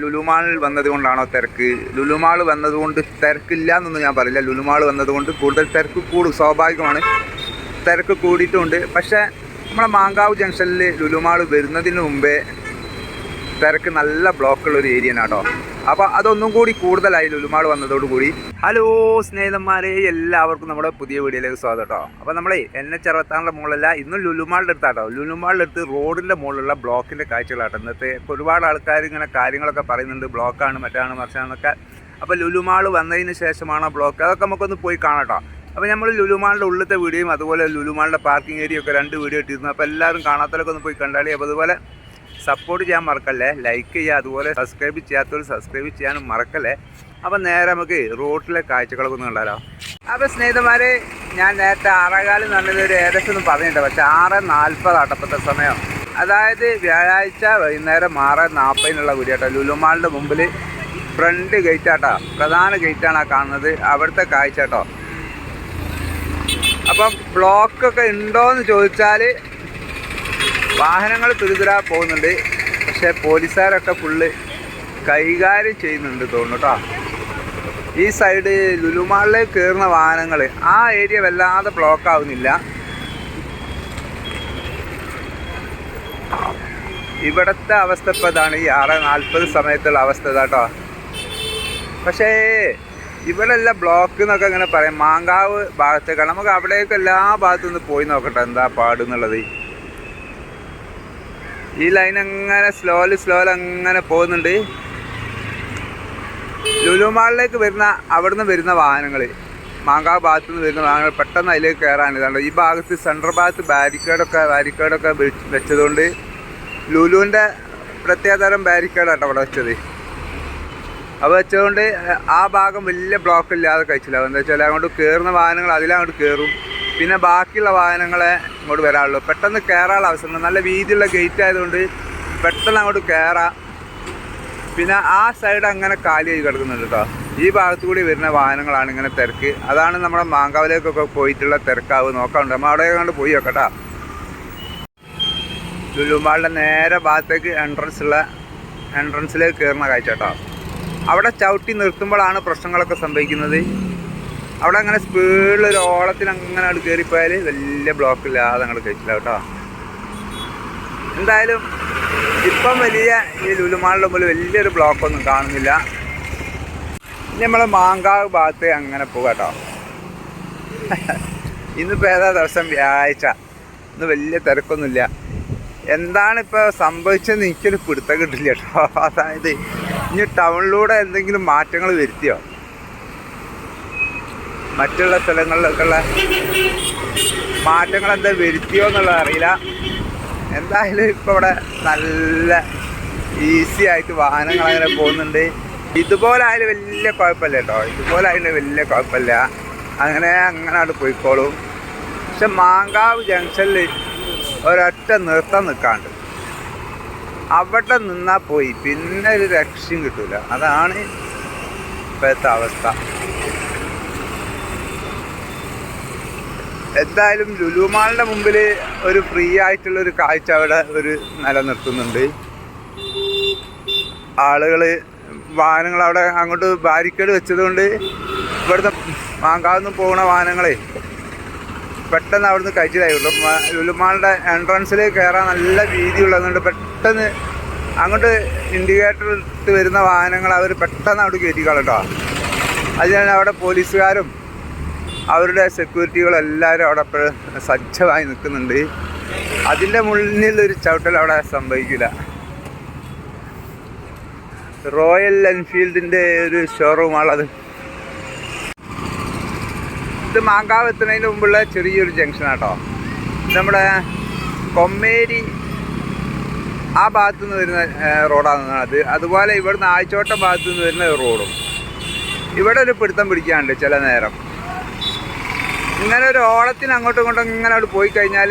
ലുലുമാൾ വന്നതുകൊണ്ടാണോ തിരക്ക്? ലുലുമാൾ വന്നതുകൊണ്ട് തിരക്കില്ല എന്നൊന്നും ഞാൻ പറയില്ല. ലുലുമാൾ വന്നതുകൊണ്ട് കൂടുതൽ തിരക്ക് കൂടും സ്വാഭാവികമാണ്. തിരക്ക് കൂടിയിട്ടുണ്ട്. പക്ഷേ നമ്മുടെ മാങ്കാവ് ജംഗ്ഷനിൽ ലുലുമാൾ വരുന്നതിന് മുമ്പേ തിരക്ക് നല്ല ബ്ലോക്കുള്ള ഒരു ഏരിയ കേട്ടോ. അപ്പോൾ അതൊന്നും കൂടി കൂടുതലായി ലുലുമാൾ വന്നതോടുകൂടി ഹലോ സ്നേഹിതന്മാരെ എല്ലാവർക്കും നമ്മുടെ പുതിയ വീഡിയോയിലേക്ക് സ്വാഗതം കേട്ടോ അപ്പോൾ നമ്മളെ എൻ എച്ച് അറുപത്താറിന്റെ മുകളിലല്ല ഇന്നും ലുലുമാളിന്റെ അടുത്താട്ടോ. ലുലുമാളിന്റെ അടുത്ത് റോഡിന്റെ മുകളിലുള്ള ബ്ലോക്കിന്റെ കാഴ്ചകളാട്ടോ. ഇന്നത്തെ ഒരുപാട് ആൾക്കാർ ഇങ്ങനെ കാര്യങ്ങളൊക്കെ പറയുന്നുണ്ട്. ബ്ലോക്കാണ് മറ്റാണ് മറിച്ചാണെന്നൊക്കെ. അപ്പോൾ ലുലുമാൾ വന്നതിന് ശേഷമാണ് ബ്ലോക്ക്? അതൊക്കെ നമുക്കൊന്ന് പോയി കാണാട്ടോ അപ്പോൾ നമ്മൾ ലുലുമാളിന്റെ ഉള്ളിലത്തെ വീഡിയോയും അതുപോലെ ലുലുമാളിന്റെ പാർക്കിംഗ് ഏരിയ ഒക്കെ രണ്ട് വീഡിയോ ഇട്ടിരുന്നു. അപ്പോൾ എല്ലാവരും കാണാത്തവരൊക്കെ ഒന്ന് പോയി കണ്ടാളി അപ്പോൾ അതുപോലെ സപ്പോർട്ട് ചെയ്യാൻ മറക്കല്ലേ? ലൈക്ക് ചെയ്യുക അതുപോലെ സബ്സ്ക്രൈബ് ചെയ്യാത്തവർ സബ്സ്ക്രൈബ് ചെയ്യാനും മറക്കല്ലേ? അപ്പം നേരെ നമുക്ക് റോട്ടിലെ കാഴ്ചകളൊക്കെ ഒന്ന് കണ്ടാലോ? അപ്പോൾ സ്നേഹിതന്മാരെ ഞാൻ നേരത്തെ ആറേകാലം നല്ലത് ഒരു ഏകദേശം ഒന്നും പറഞ്ഞിട്ട് പക്ഷേ ആറ് നാൽപ്പത് അടപ്പത്തെ സമയം. അതായത് വ്യാഴാഴ്ച വൈകുന്നേരം ആറ് നാൽപ്പതിനുള്ള വീഡിയോട്ടോ ലുലുമാളിന്റെ മുമ്പിൽ ഫ്രണ്ട് ഗേറ്റാട്ടോ പ്രധാന ഗേറ്റാണ് ആ കാണുന്നത്. അവിടുത്തെ കാഴ്ച കേട്ടോ. അപ്പം ബ്ലോക്കൊക്കെ ഉണ്ടോയെന്ന് ചോദിച്ചാൽ വാഹനങ്ങൾ തുരിതുരാ പോകുന്നുണ്ട്. പക്ഷേ പോലീസുകാരൊക്കെ ഫുള്ള് കൈകാര്യം ചെയ്യുന്നുണ്ട് തോന്നുന്നു കേട്ടോ ഈ സൈഡ് ലുലുമാളിലേക്ക് കയറുന്ന വാഹനങ്ങൾ ആ ഏരിയ വല്ലാതെ ബ്ലോക്ക് ആവുന്നില്ല. ഇവിടുത്തെ അവസ്ഥ ഇപ്പോൾ ഇതാണ്. ഈ ആറ് നാൽപ്പത് സമയത്തുള്ള അവസ്ഥ ഇതാട്ടോ പക്ഷേ ഇവിടെ എല്ലാം ബ്ലോക്ക് എന്നൊക്കെ ഇങ്ങനെ പറയാം. മാങ്കാവ് ഭാഗത്തേക്കാണ്. നമുക്ക് അവിടേക്ക് എല്ലാ ഭാഗത്തു നിന്ന് പോയി നോക്കട്ടെ എന്താ പാടുന്നുള്ളത് ഈ ലൈൻ അങ്ങനെ സ്ലോലി സ്ലോൽ അങ്ങനെ പോകുന്നുണ്ട്. ലുലുമാളിലേക്ക് വരുന്ന അവിടുന്ന് വരുന്ന വാഹനങ്ങൾ മാങ്കാവ് ഭാഗത്ത് നിന്ന് വരുന്ന വാഹനങ്ങൾ പെട്ടെന്ന് അതിലേക്ക് കയറാൻ ഈ ഭാഗത്ത് സെൻട്രൽ ഭാഗത്ത് ബാരിക്കേഡൊക്കെ ബാരിക്കേഡൊക്കെ വെച്ച് വെച്ചതുകൊണ്ട് ലുലുവിന്റെ പ്രത്യേകതരം ബാരിക്കേഡാട്ടോ അവിടെ വെച്ചത്. അപ്പോൾ വെച്ചതുകൊണ്ട് ആ ഭാഗം വലിയ ബ്ലോക്ക് ഇല്ലാതെ കഴിച്ചില്ല. എന്താ വെച്ചാൽ അങ്ങോട്ട് കയറുന്ന വാഹനങ്ങൾ അതിലങ്ങോട്ട് കയറും പിന്നെ ബാക്കിയുള്ള വാഹനങ്ങളെ ഇങ്ങോട്ട് വരാറുള്ളൂ. പെട്ടെന്ന് കയറാനുള്ള അവസരങ്ങൾ നല്ല വീതിയുള്ള ഗേറ്റ് ആയതുകൊണ്ട് പെട്ടെന്ന് അങ്ങോട്ട് കയറാം പിന്നെ ആ സൈഡ് അങ്ങനെ കാലിയായി കിടക്കുന്നുണ്ട് കേട്ടോ ഈ ഭാഗത്തു കൂടി വരുന്ന വാഹനങ്ങളാണ് ഇങ്ങനെ തിരക്ക്. അതാണ് നമ്മുടെ മാങ്കാവിലേക്കൊക്കെ പോയിട്ടുള്ള തിരക്കാവ്. നോക്കാറുണ്ട് നമ്മൾ അവിടെ കണ്ട് പോയി നോക്കട്ടാ. ലുലുമാളുടെ നേരെ ഭാഗത്തേക്ക് എൻട്രൻസ് ഉള്ള എൻട്രൻസിലേക്ക് കയറുന്ന കാഴ്ച കേട്ടോ അവിടെ ചവിട്ടി നിർത്തുമ്പോഴാണ് പ്രശ്നങ്ങളൊക്കെ സംഭവിക്കുന്നത്. അവിടെ അങ്ങനെ സ്പീഡിൽ ഒരു ഓളത്തിൽ അങ്ങനെ അവിടെ കയറിപ്പോയാൽ വലിയ ബ്ലോക്ക് ഇല്ലാതെ അങ്ങോട്ട് കഴിച്ചില്ല കേട്ടോ. എന്തായാലും ഇപ്പം വലിയ ഈ ലുലുമാളിന്റെ മുമ്പിൽ വലിയൊരു ബ്ലോക്കൊന്നും കാണുന്നില്ല. ഇനി നമ്മൾ മാങ്കാവ് ഭാഗത്ത് അങ്ങനെ പോകാം കേട്ടോ. ഇന്നിപ്പോൾ ഏതാ ദിവസം? വ്യാഴാഴ്ച. ഇന്ന് വലിയ തിരക്കൊന്നുമില്ല. എന്താണ് ഇപ്പോൾ എനിക്കൊരു പിടുത്തം കിട്ടില്ല കേട്ടോ. അതായത് ഇനി ടൗണിലൂടെ എന്തെങ്കിലും മാറ്റങ്ങൾ വരുത്തിയോ? മറ്റുള്ള സ്ഥലങ്ങളിലൊക്കെയുള്ള മാറ്റങ്ങൾ എന്താ വരുത്തിയോ എന്നുള്ളത് അറിയില്ല. എന്തായാലും ഇപ്പോൾ ഇവിടെ നല്ല ഈസി ആയിട്ട് വാഹനങ്ങൾ അങ്ങനെ പോകുന്നുണ്ട്. ഇതുപോലെ ആയാലും വലിയ കുഴപ്പമില്ല കേട്ടോ. ഇതുപോലെ ആയാലും വലിയ കുഴപ്പമില്ല. അങ്ങനെ അങ്ങനെ അവിടെ പോയിക്കോളും. പക്ഷെ മാങ്കാവ് ജംഗ്ഷനിൽ ഒരൊറ്റ നിർത്തം നിൽക്കാണ്ട് അവിടെ നിന്നാൽ പോയി. പിന്നെ ഒരു രക്ഷയും കിട്ടില്ല അതാണ് ഇപ്പോഴത്തെ അവസ്ഥ. എന്തായാലും ലുലുമാളിന്റെ മുമ്പിൽ ഒരു ഫ്രീ ആയിട്ടുള്ള ഒരു കാഴ്ച അവിടെ ഒരു നിലനിർത്തുന്നുണ്ട്. ആളുകൾ വാഹനങ്ങൾ അവിടെ അങ്ങോട്ട് ബാരിക്കേഡ് വെച്ചതുകൊണ്ട് ഇവിടുത്തെ മാങ്കാവിന്ന് പോകുന്ന വാഹനങ്ങളെ പെട്ടെന്ന് അവിടുന്ന് കഴിച്ചിലായുള്ളൂ. ലുലുമാളിന്റെ എൻട്രൻസിൽ കയറാൻ നല്ല വീതിയുള്ളതുകൊണ്ട് പെട്ടെന്ന് അങ്ങോട്ട് ഇൻഡിക്കേറ്റർ ഇട്ട് വരുന്ന വാഹനങ്ങൾ അവർ പെട്ടെന്ന് അവിടെ കയറ്റിക്കളട്ടോ അതിനാണ് അവിടെ പോലീസുകാരും അവരുടെ സെക്യൂരിറ്റികൾ എല്ലാവരും അവിടെ എപ്പോഴും സജ്ജമായി നിൽക്കുന്നുണ്ട്. അതിന്റെ മുന്നിൽ ഒരു ചവിട്ടൽ അവിടെ സംഭവിക്കില്ല. റോയൽ എൻഫീൽഡിന്റെ ഒരു ഷോറൂമാണത് ഇത് മാങ്കാവ് എത്തുന്നതിന് മുമ്പുള്ള ചെറിയൊരു ജംഗ്ഷനാട്ടോ നമ്മുടെ കൊമ്മേരി ആ ഭാഗത്തു നിന്ന് വരുന്ന റോഡാണ് അത്. അതുപോലെ ഇവിടുന്ന് ആഴ്ചവട്ടം ഭാഗത്തു നിന്ന് വരുന്ന റോഡും ഇവിടെ ഒരു പിടുത്തം പിടിക്കാണ്ട് ചില നേരം. ഇങ്ങനെ ഒരു ഓളത്തിന് അങ്ങോട്ടും ഇങ്ങോട്ടും ഇങ്ങനെ അവിടെ പോയി കഴിഞ്ഞാൽ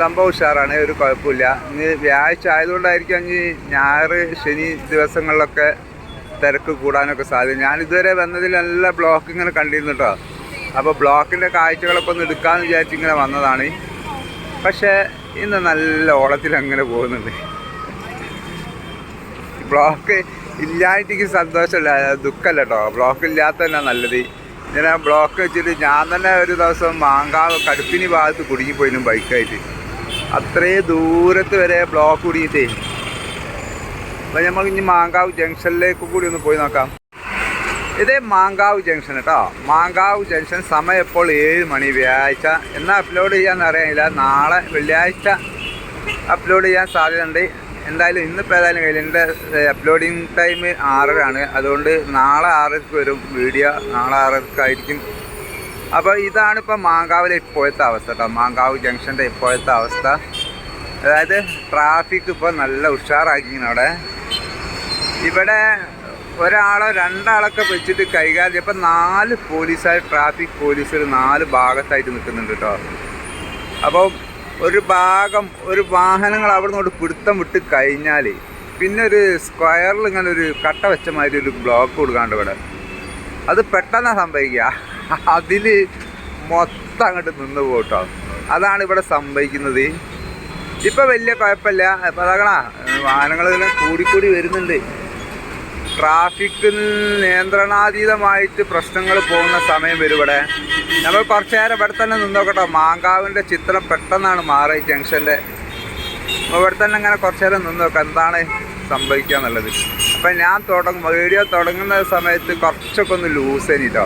സംഭവം ഉഷാറാണ് ഒരു കുഴപ്പമില്ല. ഇനി വ്യാഴാഴ്ച ആയതുകൊണ്ടായിരിക്കും ഇനി ഞായർ ശനി ദിവസങ്ങളിലൊക്കെ തിരക്ക് കൂടാനൊക്കെ സാധ്യത. ഞാൻ ഇതുവരെ വന്നതിൽ നല്ല ബ്ലോക്ക് ഇങ്ങനെ കണ്ടിരുന്നു കേട്ടോ അപ്പോൾ ബ്ലോക്കിന്റെ കാഴ്ചകളൊക്കെ ഒന്ന് എടുക്കാമെന്ന് വിചാരിച്ച് ഇങ്ങനെ വന്നതാണ്. പക്ഷേ ഇന്ന് നല്ല ഓളത്തിൽ അങ്ങനെ പോകുന്നുണ്ട്. ബ്ലോക്ക് ഇല്ലായിട്ടെങ്കിൽ സന്തോഷമല്ല ദുഃഖമല്ല കേട്ടോ ബ്ലോക്ക് ഇല്ലാത്തതന്നെ നല്ലത്. ഇങ്ങനെ ബ്ലോക്ക് വെച്ചിട്ട് ഞാൻ തന്നെ ഒരു ദിവസം മാങ്കാവ് കടുപ്പിനി ഭാഗത്ത് കുടുങ്ങിപ്പോയിരുന്നു ബൈക്കായിട്ട് അത്രയും ദൂരത്ത് വരെ ബ്ലോക്ക് കുടുങ്ങിയിട്ടേ. അപ്പം നമുക്ക് ഇനി മാങ്കാവ് ജംഗ്ഷനിലേക്ക് കൂടി ഒന്ന് പോയി നോക്കാം. ഇത് മാങ്കാവ് ജംഗ്ഷൻ കേട്ടോ മാങ്കാവ് ജംഗ്ഷൻ സമയം ഇപ്പോൾ ഏഴ് മണി. വ്യാഴാഴ്ച. എന്നാൽ അപ്ലോഡ് ചെയ്യാമെന്ന് അറിയാനില്ല. നാളെ വെള്ളിയാഴ്ച അപ്ലോഡ് ചെയ്യാൻ സാധ്യതയുണ്ട്. എന്തായാലും ഇന്നിപ്പോൾ ഏതായാലും കയ്യിൽ എന്റെ അപ്ലോഡിങ് ടൈം ആറരയാണ്. അതുകൊണ്ട് നാളെ ആറരക്ക് വരും വീഡിയോ. നാളെ ആറരക്കായിരിക്കും. അപ്പോൾ ഇതാണ് ഇപ്പോൾ മാങ്കാവിലെ ഇപ്പോഴത്തെ അവസ്ഥ കേട്ടോ മാങ്കാവ് ജംഗ്ഷന്റെ ഇപ്പോഴത്തെ അവസ്ഥ. അതായത് ട്രാഫിക് ഇപ്പോൾ നല്ല ഉഷാറാക്കിങ്ങനെ അവിടെ. ഇവിടെ ഒരാളോ രണ്ടാളൊക്കെ വെച്ചിട്ട് കൈകാര്യം ഇപ്പം നാല് പോലീസുകാർ ട്രാഫിക് പോലീസുകൾ നാല് ഭാഗത്തായിട്ട് നിൽക്കുന്നുണ്ട് കേട്ടോ അപ്പോൾ ഒരു ഭാഗം ഒരു വാഹനങ്ങൾ അവിടെ നിന്ന് പിടുത്തം വിട്ട് കഴിഞ്ഞാൽ പിന്നെ ഒരു സ്ക്വയറിൽ ഇങ്ങനെ ഒരു കട്ട വെച്ച മാതിരി ഒരു ബ്ലോക്ക് കൊടുക്കാണ്ട് ഇവിടെ. അത് പെട്ടെന്നാണ് സംഭവിക്കുക. അതിൽ മൊത്തം അങ്ങോട്ട് നിന്ന് പോട്ടോ. അതാണ് ഇവിടെ സംഭവിക്കുന്നത്. ഇപ്പം വലിയ കുഴപ്പമില്ല. ഇപ്പം അതാകണ വാഹനങ്ങളെല്ലാം കൂടിക്കൂടി വരുന്നുണ്ട്. ട്രാഫിക് നിയന്ത്രണാതീതമായിട്ട് പ്രശ്നങ്ങൾ പോകുന്ന സമയം വരും ഇവിടെ നമ്മൾ കുറച്ചു നേരം ഇവിടെ തന്നെ നിന്നോക്കട്ടോ. മാങ്കാവിന്റെ ചിത്രം പെട്ടെന്നാണ് മാറി ജംഗ്ഷന്റെ ഇവിടെ തന്നെ ഇങ്ങനെ കുറച്ചു നേരം നിന്ന് നോക്കാം എന്താണ് സംഭവിക്കുക എന്നുള്ളത്. അപ്പം ഞാൻ തുടങ്ങും. വീഡിയോ തുടങ്ങുന്ന സമയത്ത് കുറച്ചൊക്കെ ഒന്ന് ലൂസ് ചെയ്തിട്ടോ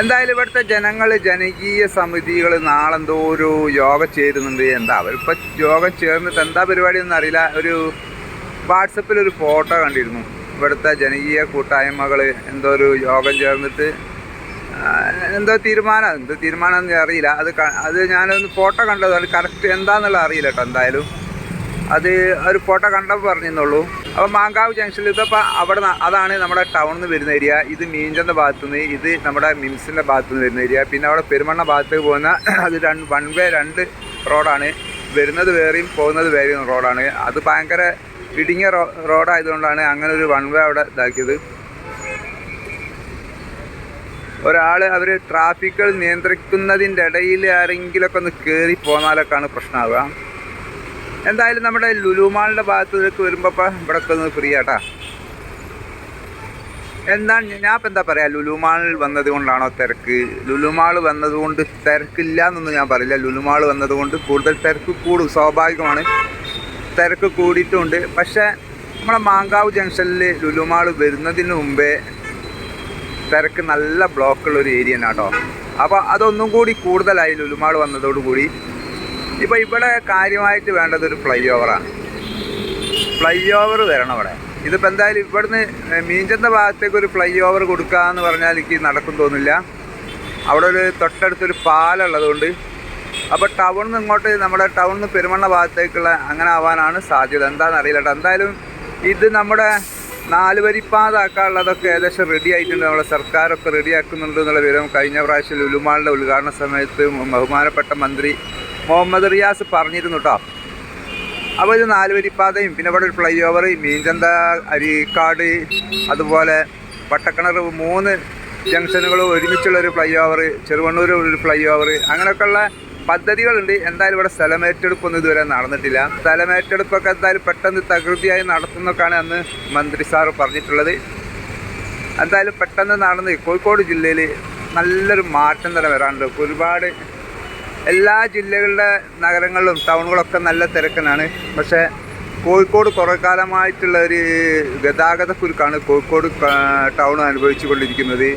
എന്തായാലും ഇവിടുത്തെ ജനങ്ങൾ ജനകീയ സമിതികൾ നാളെന്തോ ഒരു യോഗം ചേരുന്നുണ്ട്. എന്താ അവരിപ്പോൾ യോഗം ചേർന്നിട്ട് എന്താ പരിപാടി ഒന്നും അറിയില്ല ഒരു വാട്സപ്പിൽ ഒരു ഫോട്ടോ കണ്ടിരുന്നു. ഇവിടുത്തെ ജനകീയ കൂട്ടായ്മകൾ എന്തോ ഒരു യോഗം ചേർന്നിട്ട് എന്തോ തീരുമാനം എന്തോ തീരുമാനം അറിയില്ല. അത് അത് ഞാനൊന്ന് ഫോട്ടോ കണ്ടത് അത് കറക്റ്റ് എന്താന്നുള്ള അറിയില്ല കേട്ടോ എന്തായാലും. അത് ഒരു ഫോട്ടോ കണ്ടപ്പോൾ പറഞ്ഞെന്നുള്ളൂ. അപ്പോൾ മാങ്കാവ് ജംഗ്ഷനിൽ ഇതിപ്പോൾ അവിടെ അതാണ് നമ്മുടെ ടൗണിൽ നിന്ന് വരുന്ന ഏരിയ. ഇത് മീഞ്ചന്റെ ഭാഗത്തു നിന്ന് ഇത് നമ്മുടെ മിംസിന്റെ ഭാഗത്തു നിന്ന് വരുന്ന ഏരിയ. പിന്നെ അവിടെ പെരുമണ്ണ ഭാഗത്തേക്ക് പോകുന്ന അത് രണ്ട് വൺ വേ രണ്ട് റോഡാണ്. വരുന്നത് വേറെയും പോകുന്നത് വേറെയും റോഡാണ്. അത് ഭയങ്കര ഇടുങ്ങിയ റോഡായതുകൊണ്ടാണ് അങ്ങനെ ഒരു വൺ വേ അവിടെ ഇതാക്കിയത്. ഒരാൾ അവർ ട്രാഫിക്കുകൾ നിയന്ത്രിക്കുന്നതിന്റെ ഇടയിൽ ആരെങ്കിലുമൊക്കെ ഒന്ന് കയറി പോന്നാലൊക്കെയാണ് പ്രശ്നമാവുക എന്തായാലും നമ്മുടെ ലുലുമാളിന്റെ ഭാഗത്തേക്ക് വരുമ്പോൾ ഇവിടെ ഒക്കെ ഒന്ന് ഫ്രീ ആട്ടാ. എന്താ ഞാൻ ഇപ്പം എന്താ പറയുക ലുലുമാൾ വന്നത് കൊണ്ടാണോ തിരക്ക്? ലുലുമാൾ വന്നതുകൊണ്ട് തിരക്കില്ല എന്നൊന്നും ഞാൻ പറയില്ല. ലുലുമാൾ വന്നതുകൊണ്ട് കൂടുതൽ തിരക്ക് കൂടും സ്വാഭാവികമാണ്. തിരക്ക് കൂടിയിട്ടുണ്ട്. പക്ഷേ നമ്മളെ മാങ്കാവ് ജംഗ്ഷനിൽ ലുലുമാൾ വരുന്നതിന് മുമ്പേ തിരക്ക് നല്ല ബ്ലോക്കുള്ള ഒരു ഏരിയ ആണ് കേട്ടോ. അപ്പോൾ അതൊന്നും കൂടി കൂടുതലായി ലുലുമാൾ വന്നതോടുകൂടി ഇപ്പോൾ ഇവിടെ കാര്യമായിട്ട് വേണ്ടത് ഒരു ഫ്ലൈ ഓവറാണ് ഫ്ലൈ ഓവർ വരണം ഇവിടെ ഇതിപ്പോൾ എന്തായാലും ഇവിടുന്ന് മീഞ്ചന്റെ ഭാഗത്തേക്ക് ഒരു ഫ്ലൈ ഓവർ കൊടുക്കുക എന്ന് പറഞ്ഞാൽ എനിക്ക് നടക്കും തോന്നില്ല അവിടെ ഒരു തൊട്ടടുത്തൊരു പാലുള്ളതുകൊണ്ട് അപ്പോൾ ടൗണിൽ നിന്ന് ഇങ്ങോട്ട് നമ്മുടെ ടൗണിൽ നിന്ന് പെരുമണ്ണ ഭാഗത്തേക്കുള്ള അങ്ങനെ ആവാനാണ് സാധ്യത. എന്താണെന്ന് അറിയില്ല എന്തായാലും ഇത് നമ്മുടെ നാല് വരിപ്പാതാക്കാനുള്ളതൊക്കെ ഏകദേശം റെഡി ആയിട്ടുണ്ട്. നമ്മുടെ സർക്കാരൊക്കെ റെഡി ആക്കുന്നുണ്ട് എന്നുള്ള വിവരം കഴിഞ്ഞ പ്രാവശ്യം ലുലുമാളിന്റെ ഉദ്ഘാടന സമയത്ത് ബഹുമാനപ്പെട്ട മന്ത്രി മുഹമ്മദ് റിയാസ് പറഞ്ഞിരുന്നു കേട്ടോ. അപ്പോൾ ഇത് നാല് വരിപ്പാതയും പിന്നെ ഇവിടെ ഒരു ഫ്ലൈ ഓവർ മീൻചന്ത അരിക്കാട് അതുപോലെ വട്ടക്കിണർ മൂന്ന് ജംഗ്ഷനുകൾ ഒരുമിച്ചുള്ള ഒരു ഫ്ലൈ ഓവർ ചെറുവണ്ണൂർ ഒരു ഫ്ലൈ ഓവർ അങ്ങനെയൊക്കെയുള്ള പദ്ധതികളുണ്ട്. എന്തായാലും ഇവിടെ സ്ഥലമേറ്റെടുപ്പൊന്നും ഇതുവരെ നടന്നിട്ടില്ല. സ്ഥലമേറ്റെടുപ്പൊക്കെ എന്തായാലും പെട്ടെന്ന് തകൃതിയായി നടത്തുന്നൊക്കെയാണ് അന്ന് മന്ത്രി സാറ് പറഞ്ഞിട്ടുള്ളത്. എന്തായാലും പെട്ടെന്ന് നടന്ന് കോഴിക്കോട് ജില്ലയിൽ നല്ലൊരു മാറ്റം തന്നെ വരാനുണ്ട്. ഒരുപാട് എല്ലാ ജില്ലകളുടെ നഗരങ്ങളിലും ടൗണുകളൊക്കെ നല്ല തിരക്കനാണ്. പക്ഷേ കോഴിക്കോട് കുറേ കാലമായിട്ടുള്ള ഒരു ഗതാഗത കുരുക്കാണ് കോഴിക്കോട് ടൗൺ അനുഭവിച്ചു കൊണ്ടിരിക്കുന്നത്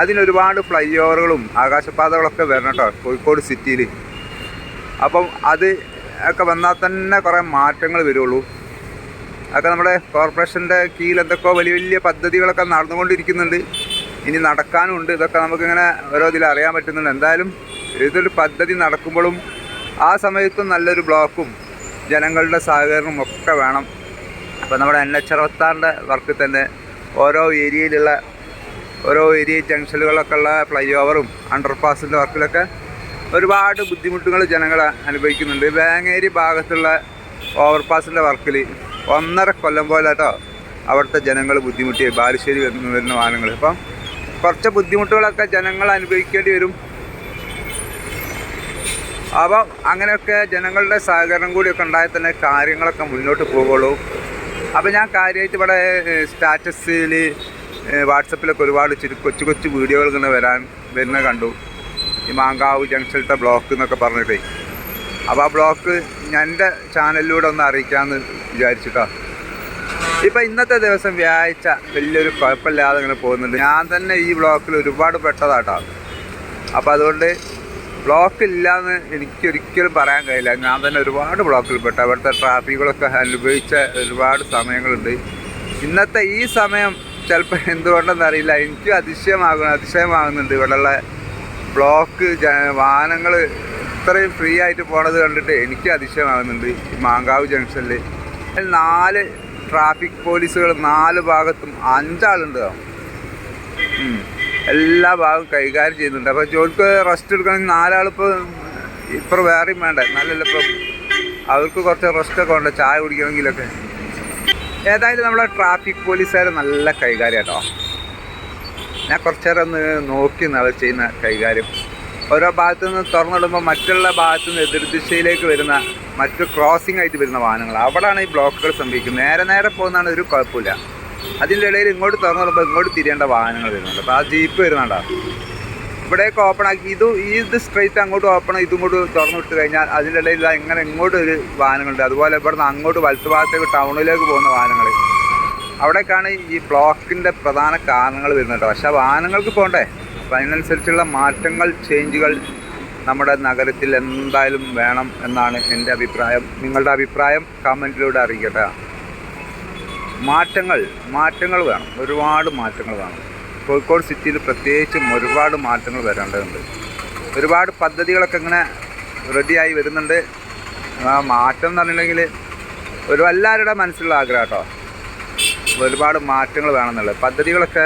അതിനൊരുപാട് ഫ്ലൈ ഓവറുകളും ആകാശപാതകളൊക്കെ വരണം കേട്ടോ കോഴിക്കോട് സിറ്റിയിൽ അപ്പം അത് ഒക്കെ വന്നാൽ തന്നെ കുറേ മാറ്റങ്ങൾ വരുള്ളൂ. അതൊക്കെ നമ്മുടെ കോർപ്പറേഷന്റെ കീഴിൽ എന്തൊക്കെയോ വലിയ വലിയ പദ്ധതികളൊക്കെ നടന്നുകൊണ്ടിരിക്കുന്നുണ്ട്. ഇനി നടക്കാനുണ്ട് ഇതൊക്കെ നമുക്കിങ്ങനെ ഓരോ ഇതിൽ അറിയാൻ പറ്റുന്നുണ്ട്. എന്തായാലും ഏതൊരു പദ്ധതി നടക്കുമ്പോഴും ആ സമയത്തും നല്ലൊരു ബ്ലോക്കും ജനങ്ങളുടെ സഹകരണവും ഒക്കെ വേണം. അപ്പോൾ നമ്മുടെ എൻ എച്ച് അറുപത്താറിന്റെ വർക്കിൽ തന്നെ ഓരോ ഏരിയയിലുള്ള ഓരോ ഏരിയ ജംഗ്ഷനുകളൊക്കെ ഉള്ള ഫ്ലൈ ഓവറും അണ്ടർപാസിന്റെ വർക്കിലൊക്കെ ഒരുപാട് ബുദ്ധിമുട്ടുകൾ ജനങ്ങൾ അനുഭവിക്കുന്നുണ്ട്. വേങ്ങേരി ഭാഗത്തുള്ള ഓവർപാസിന്റെ വർക്കിൽ ഒന്നര കൊല്ലം പോലെ കേട്ടോ അവിടുത്തെ ജനങ്ങൾ ബുദ്ധിമുട്ടി. ബാലുശ്ശേരി വരുന്ന വരുന്ന വാഹനങ്ങൾ. അപ്പം കുറച്ച് ബുദ്ധിമുട്ടുകളൊക്കെ ജനങ്ങൾ അനുഭവിക്കേണ്ടി വരും. അപ്പം അങ്ങനെയൊക്കെ ജനങ്ങളുടെ സഹകരണം കൂടിയൊക്കെ ഉണ്ടായാൽ തന്നെ കാര്യങ്ങളൊക്കെ മുന്നോട്ട് പോകുള്ളൂ അപ്പോൾ ഞാൻ കാര്യമായിട്ട് ഇവിടെ സ്റ്റാറ്റസിൽ വാട്സപ്പിലൊക്കെ ഒരുപാട് കൊച്ചു കൊച്ചു വീഡിയോകൾ ഇങ്ങനെ വരാൻ വരുന്ന കണ്ടു. ഈ മാങ്കാവ് ജംഗ്ഷനിലത്തെ ബ്ലോക്ക് എന്നൊക്കെ പറഞ്ഞിട്ടേ. അപ്പോൾ ആ ബ്ലോക്ക് എന്റെ ചാനലിലൂടെ ഒന്ന് അറിയിക്കാമെന്ന് വിചാരിച്ചിട്ടോ. ഇപ്പം ഇന്നത്തെ ദിവസം വ്യാഴ്ച വലിയൊരു കുഴപ്പമില്ലാതെ ഇങ്ങനെ പോകുന്നുണ്ട്. ഞാൻ തന്നെ ഈ ബ്ലോക്കിൽ ഒരുപാട് പെട്ടതാട്ടോ. അപ്പോൾ അതുകൊണ്ട് ബ്ലോക്ക് ഇല്ലയെന്ന് എനിക്ക് ഒരിക്കലും പറയാൻ കഴിയില്ല. ഞാൻ തന്നെ ഒരുപാട് ബ്ലോക്കിൽ പെട്ടു. അവിടുത്തെ ട്രാഫിക്കുകളൊക്കെ അനുഭവിച്ച ഒരുപാട് സമയങ്ങളുണ്ട്. ഇന്നത്തെ ഈ സമയം ചിലപ്പോൾ എന്തുകൊണ്ടെന്ന് അറിയില്ല. എനിക്ക് അതിശയമാകുന്നു അതിശയമാകുന്നുണ്ട് ഇവിടെയുള്ള ബ്ലോക്ക് വാഹനങ്ങൾ ഇത്രയും ഫ്രീ ആയിട്ട് പോണത് കണ്ടിട്ട് എനിക്ക് അതിശയമാകുന്നുണ്ട് മാങ്കാവ് ജംഗ്ഷനിൽ നാല് ട്രാഫിക് പോലീസുകൾ നാല് ഭാഗത്തും അഞ്ചാളുണ്ട്. എല്ലാ ഭാഗവും കൈകാര്യം ചെയ്യുന്നുണ്ട്. അപ്പോൾ ജോലിക്ക് റെസ്റ്റ് എടുക്കണമെങ്കിൽ നാലാളിപ്പോൾ ഇപ്പം വേറെയും വേണ്ട. നല്ലല്ല ഇപ്പം അവർക്ക് കുറച്ച് റെസ്റ്റൊക്കെ ഉണ്ട് ചായ കുടിക്കണമെങ്കിലൊക്കെ. ഏതായാലും നമ്മളെ ട്രാഫിക് പോലീസുകാർ നല്ല കൈകാര്യം കേട്ടോ ഞാൻ കുറച്ചേരം ഒന്ന് നോക്കി നട ചെയ്യുന്ന കൈകാര്യം. ഓരോ ഭാഗത്തു നിന്ന് തുറന്നിടുമ്പോൾ മറ്റുള്ള ഭാഗത്തു നിന്ന് എതിർദിശയിലേക്ക് വരുന്ന മറ്റു ക്രോസിംഗ് ആയിട്ട് വരുന്ന വാഹനങ്ങൾ. അവിടെയാണ് ഈ ബ്ലോക്കുകൾ സംഭവിക്കുന്നത്. നേരെ നേരെ പോകുന്നതാണ് ഒരു കുഴപ്പമില്ല. അതിന്റെ ഇടയിൽ ഇങ്ങോട്ട് തുറന്നിടുമ്പോൾ ഇങ്ങോട്ട് തിരിയേണ്ട വാഹനങ്ങൾ വരുന്നുണ്ട്. അപ്പോൾ ആ ജീപ്പ് വരുന്നുണ്ടോ? ഇവിടെയൊക്കെ ഓപ്പൺ ആക്കി. ഇത് ഇത് സ്ട്രെയിറ്റ് അങ്ങോട്ട് ഓപ്പൺ ഇതും കൂടി തുറന്നു വിട്ട് കഴിഞ്ഞാൽ അതിന്റെ ഇടയിൽ ഇങ്ങനെ ഇങ്ങോട്ട് ഒരു വാഹനങ്ങളുണ്ട്. അതുപോലെ ഇവിടുന്ന് അങ്ങോട്ട് വലത്ത് ഭാഗത്തേക്ക് ടൗണിലേക്ക് പോകുന്ന വാഹനങ്ങൾ. അവിടേക്കാണ് ഈ ബ്ലോക്കിന്റെ പ്രധാന കാരണങ്ങൾ വരുന്നത് പക്ഷെ വാഹനങ്ങൾക്ക് പോകണ്ടേ അപ്പം അതിനനുസരിച്ചുള്ള മാറ്റങ്ങൾ ചേഞ്ചുകൾ നമ്മുടെ നഗരത്തിൽ എന്തായാലും വേണം എന്നാണ് എന്റെ അഭിപ്രായം. നിങ്ങളുടെ അഭിപ്രായം കമന്റിലൂടെ അറിയിക്കട്ടെ. മാറ്റങ്ങൾ മാറ്റങ്ങൾ വേണം. ഒരുപാട് മാറ്റങ്ങൾ വേണം. കോഴിക്കോട് സിറ്റിയിൽ പ്രത്യേകിച്ചും ഒരുപാട് മാറ്റങ്ങൾ വരേണ്ടതുണ്ട്. ഒരുപാട് പദ്ധതികളൊക്കെ ഇങ്ങനെ റെഡിയായി വരുന്നുണ്ട്. ആ മാറ്റം എന്ന് പറഞ്ഞിട്ടുണ്ടെങ്കിൽ ഒരു എല്ലാവരുടെ മനസ്സിലുള്ള ആഗ്രഹം കേട്ടോ. ഒരുപാട് മാറ്റങ്ങൾ വേണമെന്നുള്ളത്. പദ്ധതികളൊക്കെ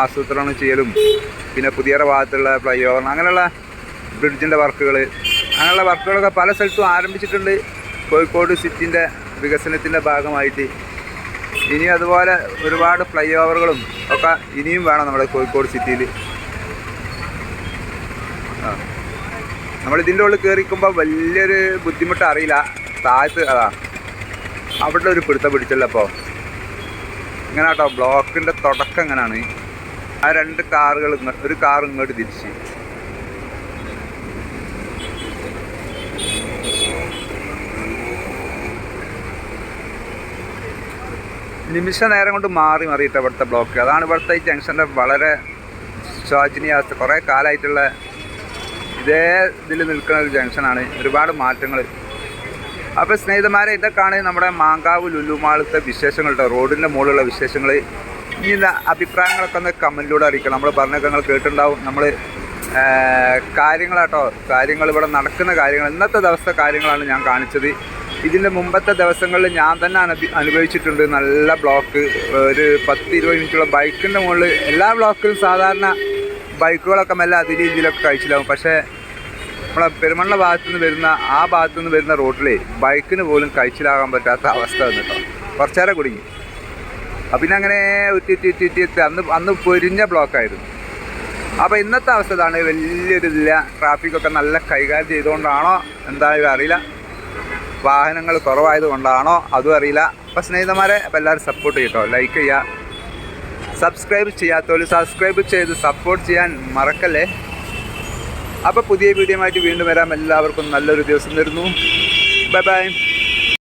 ആസൂത്രണം ചെയ്യലും പിന്നെ പുതിയ ഭാഗത്തുള്ള ഫ്ലൈ ഓവർ അങ്ങനെയുള്ള ബ്രിഡ്ജിന്റെ വർക്കുകൾ അങ്ങനെയുള്ള വർക്കുകളൊക്കെ പല സ്ഥലത്തും ആരംഭിച്ചിട്ടുണ്ട്. കോഴിക്കോട് സിറ്റിന്റെ വികസനത്തിന്റെ ഭാഗമായിട്ട്. ഇനി അതുപോലെ ഒരുപാട് ഫ്ലൈ ഓവറുകളും ഒക്കെ ഇനിയും വേണം നമ്മുടെ കോഴിക്കോട് സിറ്റിയിൽ നമ്മളിതിന്റെ ഉള്ളിൽ കയറിക്കുമ്പോൾ വലിയൊരു ബുദ്ധിമുട്ട് അറിയില്ല. താഴത്ത് അതാ അവിടെ ഒരു പിടുത്തം പിടിച്ചല്ലോ അപ്പോൾ ഇങ്ങനെ കേട്ടോ ബ്ലോക്കിന്റെ തുടക്കം എങ്ങനെയാണ് ആ രണ്ട് കാറുകൾ ഒരു കാർ ഇങ്ങോട്ട് തിരിച്ച്. നിമിഷ നേരം കൊണ്ട് മാറി മാറിയിട്ട് ഇവിടുത്തെ ബ്ലോക്ക്. അതാണ് ഇവിടുത്തെ ഈ ജംഗ്ഷന്റെ വളരെ ശോചനീയാവസ്ഥ. കുറേ കാലമായിട്ടുള്ള ഇതേ ഇതിൽ നിൽക്കുന്ന ഒരു ജംഗ്ഷനാണ്. ഒരുപാട് മാറ്റങ്ങൾ അപ്പോൾ സ്നേഹിതന്മാരെ ഇതൊക്കെയാണ് നമ്മുടെ മാങ്കാവ് ലുലുമാളത്തെ വിശേഷങ്ങളുടെ റോഡിന്റെ മുകളിലുള്ള വിശേഷങ്ങൾ ഇനി അഭിപ്രായങ്ങളൊക്കെ ഒന്ന് കമന്റിലൂടെ അറിയിക്കണം. നമ്മൾ പറഞ്ഞൊക്കെ നിങ്ങൾ കേട്ടിട്ടുണ്ടാവും. നമ്മൾ കാര്യങ്ങളാട്ടോ. കാര്യങ്ങൾ ഇവിടെ നടക്കുന്ന കാര്യങ്ങൾ ഇന്നത്തെ ദിവസത്തെ കാര്യങ്ങളാണ് ഞാൻ കാണിച്ചത്. ഇതിന്റെ മുമ്പത്തെ ദിവസങ്ങളിൽ ഞാൻ തന്നെ അനുഭവി അനുഭവിച്ചിട്ടുണ്ട് നല്ല ബ്ലോക്ക്. ഒരു പത്ത് ഇരുപത് മിനിറ്റുള്ള ബൈക്കിന്റെ മുകളിൽ എല്ലാ ബ്ലോക്കിലും സാധാരണ ബൈക്കുകളൊക്കെ മെല്ലെ അതിൽ ഇതിലൊക്കെ കഴിച്ചിലാവും. പക്ഷേ നമ്മളെ പെരുമണ്ണ ഭാഗത്തു നിന്ന് വരുന്ന ആ ഭാഗത്തു നിന്ന് വരുന്ന റോഡിൽ ബൈക്കിന് പോലും കഴിച്ചിലാകാൻ പറ്റാത്ത അവസ്ഥ വന്നിട്ടോ കുറച്ചേരം കുടുങ്ങി. അപ്പം പിന്നെ അങ്ങനെ ഉറ്റിറ്റിറ്റിറ്റി ഉറ്റി ഉറ്റി ഉറ്റി ഉറ്റി അന്ന് അന്ന് പൊരിഞ്ഞ ബ്ലോക്കായിരുന്നു. അപ്പോൾ ഇന്നത്തെ അവസ്ഥ ഇതാണ്. വലിയൊരു ഇല്ല ട്രാഫിക്കൊക്കെ നല്ല കൈകാര്യം ചെയ്തുകൊണ്ടാണോ എന്തായാലും അറിയില്ല. വാഹനങ്ങൾ കുറവായത് കൊണ്ടാണോ അതും അറിയില്ല. അപ്പോൾ സ്നേഹിതന്മാരെ അപ്പോൾ എല്ലാവരും സപ്പോർട്ട് ചെയ്യട്ടോ. ലൈക്ക് ചെയ്യുക. സബ്സ്ക്രൈബ് ചെയ്യാത്തവർ സബ്സ്ക്രൈബ് ചെയ്ത് സപ്പോർട്ട് ചെയ്യാൻ മറക്കല്ലേ? അപ്പോൾ പുതിയ വീഡിയോ ആയിട്ട് വീണ്ടും വരാം. എല്ലാവർക്കും നല്ലൊരു ദിവസം തരുന്നു. Bye bye